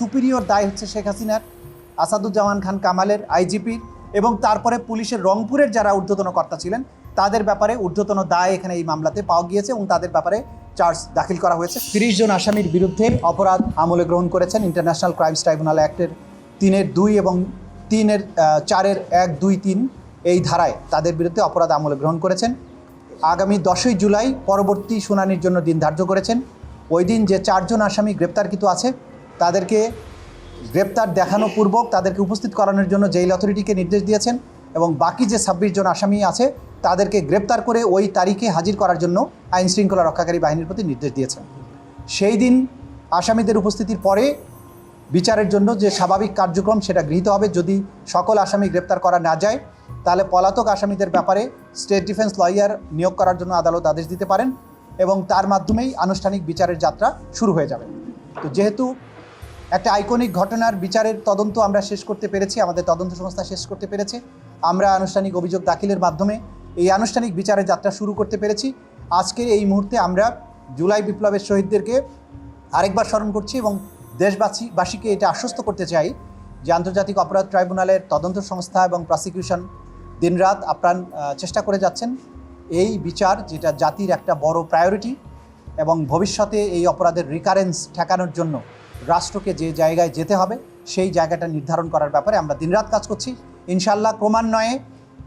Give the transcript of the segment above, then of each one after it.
Superior দায় হচ্ছে শেখ হাসিনার, আসাদুজ্জামান খান কামালের আইজিপির এবং তারপরে পুলিশের রংপুরের যারা ঊর্ধ্বতন কর্তা ছিলেন, তাদের ব্যাপারে ঊর্ধ্বতন দায় এখানে এই মামলাতে পাওয়া গিয়েছে এবং তাদের ব্যাপারে চার্জ দাখিল করা হয়েছে। তিরিশ জন আসামির বিরুদ্ধে অপরাধ আমলে গ্রহণ করেছেন ইন্টারন্যাশনাল ক্রাইমস ট্রাইব্যুনাল অ্যাক্টের তিনের দুই এবং তিনের চারের এক, দুই, তিন এই ধারায় তাদের বিরুদ্ধে অপরাধ আমলে গ্রহণ করেছেন। আগামী দশই জুলাই পরবর্তী শুনানির জন্য দিন ধার্য করেছেন। ওই দিন যে চারজন আসামি গ্রেপ্তারকৃত আছে তাদেরকে গ্রেপ্তার দেখানো পূর্বক তাদেরকে উপস্থিত করানোর জন্য জেইল অথরিটিকে নির্দেশ দিয়েছেন এবং বাকি যে ছাব্বিশ জন আসামি আছে, তাদেরকে গ্রেপ্তার করে ওই তারিখে হাজির করার জন্য আইন শৃঙ্খলা রক্ষাকারী বাহিনীর প্রতি নির্দেশ দিয়েছেন। সেই দিন আসামিদের উপস্থিতির পরে বিচারের জন্য যে স্বাভাবিক কার্যক্রম সেটা গৃহীত হবে। যদি সকল আসামি গ্রেপ্তার করা না যায়, তাহলে পলাতক আসামিদের ব্যাপারে স্টেট ডিফেন্স লয়ার নিয়োগ করার জন্য আদালত আদেশ দিতে পারেন এবং তার মাধ্যমেই আনুষ্ঠানিক বিচারের যাত্রা শুরু হয়ে যাবে। তো যেহেতু একটা আইকনিক ঘটনার বিচারের তদন্ত আমরা শেষ করতে পেরেছি, আমাদের তদন্ত সংস্থা শেষ করতে পেরেছে। আমরা আনুষ্ঠানিক অভিযোগ দাখিলের মাধ্যমে এই আনুষ্ঠানিক বিচারের যাত্রা শুরু করতে পেরেছি। আজকের এই মুহূর্তে আমরা জুলাই বিপ্লবের শহীদদেরকে আরেকবার স্মরণ করছি এবং দেশবাসী, বাসীকে এটা আশ্বস্ত করতে চাই যে আন্তর্জাতিক অপরাধ ট্রাইব্যুনালের তদন্ত সংস্থা এবং প্রসিকিউশন দিনরাত আপ্রাণ চেষ্টা করে যাচ্ছেন। এই বিচার যেটা জাতির একটা বড় প্রায়োরিটি এবং ভবিষ্যতে এই অপরাধের রিকারেন্স ঠেকানোর জন্য রাষ্ট্রকে যে জায়গায় যেতে হবে, সেই জায়গাটা নির্ধারণ করার ব্যাপারে আমরা দিনরাত কাজ করছি। ইনশাল্লাহ ক্রমান্বয়ে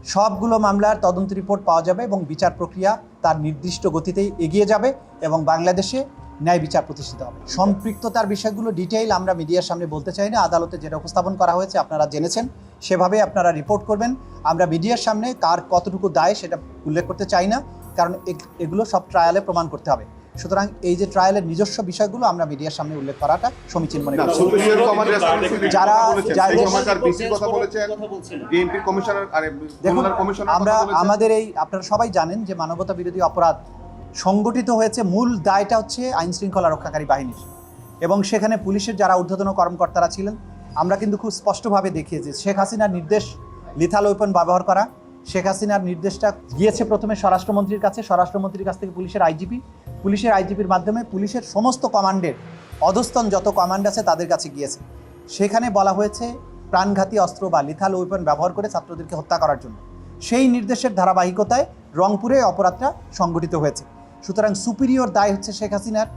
সবগুলো মামলার তদন্ত রিপোর্ট পাওয়া যাবে এবং বিচার প্রক্রিয়া তার নির্দিষ্ট গতিতেই এগিয়ে যাবে এবং বাংলাদেশে ন্যায় বিচার প্রতিষ্ঠিত হবে। সম্পৃক্ততার বিষয়গুলো ডিটেইল আমরা মিডিয়ার সামনে বলতে চাই না। আদালতে যেটা উপস্থাপন করা হয়েছে আপনারা জেনেছেন। সেভাবে আপনারা রিপোর্ট করবেন। আমরা মিডিয়ার সামনে কার কতটুকু দায় সেটা উল্লেখ করতে চাই না। কারণ এগ- এগুলো সব ট্রায়ালে প্রমাণ করতে হবে। সুতরাং এই যে ট্রায়ালের নিজস্ব বিষয়গুলো আমরা মিডিয়ার সামনে উল্লেখ করাটা সমীচীন মনে করছি। যারা- আমরা আমাদের এই আপনারা সবাই জানেন যে মানবতা বিরোধী অপরাধ সংগঠিত হয়েছে মূল দায়টা হচ্ছে আইন শৃঙ্খলা রক্ষাকারী বাহিনীর। এবং সেখানে পুলিশের যারা ঊর্ধ্বতন কর্মকর্তারা ছিলেন আমরা কিন্তু খুব স্পষ্টভাবে দেখিয়েছি। শেখ হাসিনার নির্দেশ লিথাল ওয়েপন ব্যবহার করা শেখ হাসিনার নির্দেশটা গিয়েছে প্রথমে স্বরাষ্ট্রমন্ত্রীর কাছে স্বরাষ্ট্রমন্ত্রীর কাছ থেকে পুলিশের আইজিপি পুলিশের আইজিপির মাধ্যমে পুলিশের সমস্ত কমান্ডের অধস্তন যত কমান্ড আছে তাদের কাছে গিয়েছে। সেখানে বলা হয়েছে, প্রাণঘাতী অস্ত্র বা লিথাল ওয়েপন ব্যবহার করে ছাত্রদেরকে হত্যা করার জন্য। সেই নির্দেশের ধারাবাহিকতায় রংপুরে অপরাধটা সংগঠিত হয়েছে। সুতরাং সুপিরিয়র দায় হচ্ছে শেখ হাসিনার,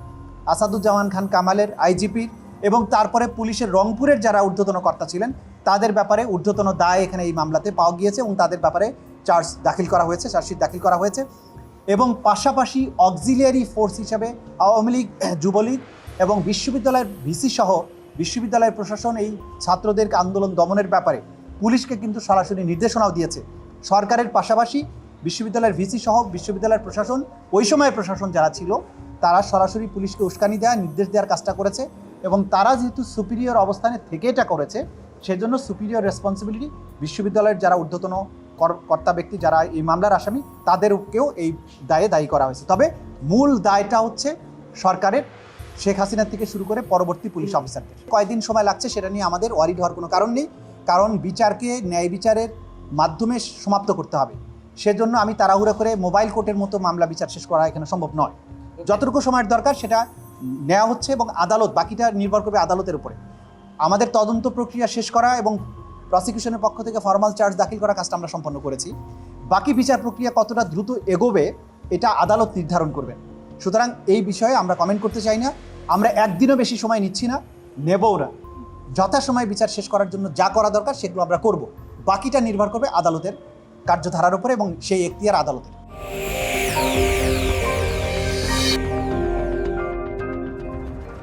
আসাদুজ্জামান খান কামালের আইজিপির এবং তারপরে পুলিশের রংপুরের যারা ঊর্ধ্বতন কর্তা ছিলেন, তাদের ব্যাপারে ঊর্ধ্বতন দায় এখানে এই মামলাতে পাওয়া গিয়েছে এবং তাদের ব্যাপারে চার্জ দাখিল করা হয়েছে চার্জশিট দাখিল করা হয়েছে। এবং পাশাপাশি অক্সিলিয়ারি ফোর্স হিসেবে আওয়ামী লীগ, যুবলীগ এবং বিশ্ববিদ্যালয়ের ভিসি সহ বিশ্ববিদ্যালয়ের প্রশাসন এই ছাত্রদের আন্দোলন দমনের ব্যাপারে পুলিশকে কিন্তু সরাসরি নির্দেশনাও দিয়েছে। সরকারের পাশাপাশি বিশ্ববিদ্যালয়ের ভিসি সহ বিশ্ববিদ্যালয়ের প্রশাসন, ওই সময়ের প্রশাসন যারা ছিল, তারা সরাসরি পুলিশকে উস্কানি দেওয়া নির্দেশ দেওয়ার কাজটা করেছে এবং তারা যেহেতু সুপিরিয়র অবস্থানে থেকে এটা করেছে, সেজন্য সুপিরিয়র রেসপন্সিবিলিটি বিশ্ববিদ্যালয়ের যারা ঊর্ধ্বতন কর্তা ব্যক্তি যারা এই মামলার আসামি, তাদেরকেও এই দায়ে দায়ী করা হয়েছে। তবে মূল দায়টা হচ্ছে সরকারের, শেখ হাসিনা থেকে শুরু করে পরবর্তী পুলিশ অফিসারদের। কয়দিন সময় লাগছে সেটা নিয়ে আমাদের ওয়ারিড হওয়ার কোনো কারণ নেই, কারণ বিচারকে, ন্যায় বিচারের মাধ্যমে সমাপ্ত করতে হবে। সেজন্য আমি তাড়াহুড়ো করে মোবাইল কোর্টের মতো মামলা বিচার শেষ করা এখানে সম্ভব নয়। যতটুকু সময়ের দরকার সেটা নেওয়া হচ্ছে এবং আদালত, বাকিটা নির্ভর করবে আদালতের উপরে। আমাদের তদন্ত প্রক্রিয়া শেষ করা এবং প্রসিকিউশনের পক্ষ থেকে ফর্মাল চার্জ দাখিল করা কাজটা আমরা সম্পন্ন করেছি। বাকি বিচার প্রক্রিয়া কতটা দ্রুত এগোবে, এটা আদালত নির্ধারণ করবেন সুতরাং এই বিষয়ে আমরা কমেন্ট করতে চাই না। আমরা একদিনও বেশি সময় নিচ্ছি না, নেবও না। যথাসময়ে বিচার শেষ করার জন্য যা করা দরকার সেগুলো আমরা করব। বাকিটা নির্ভর করবে আদালতের কার্যধারার উপরে এবং সেই এখতিয়ার আদালতের।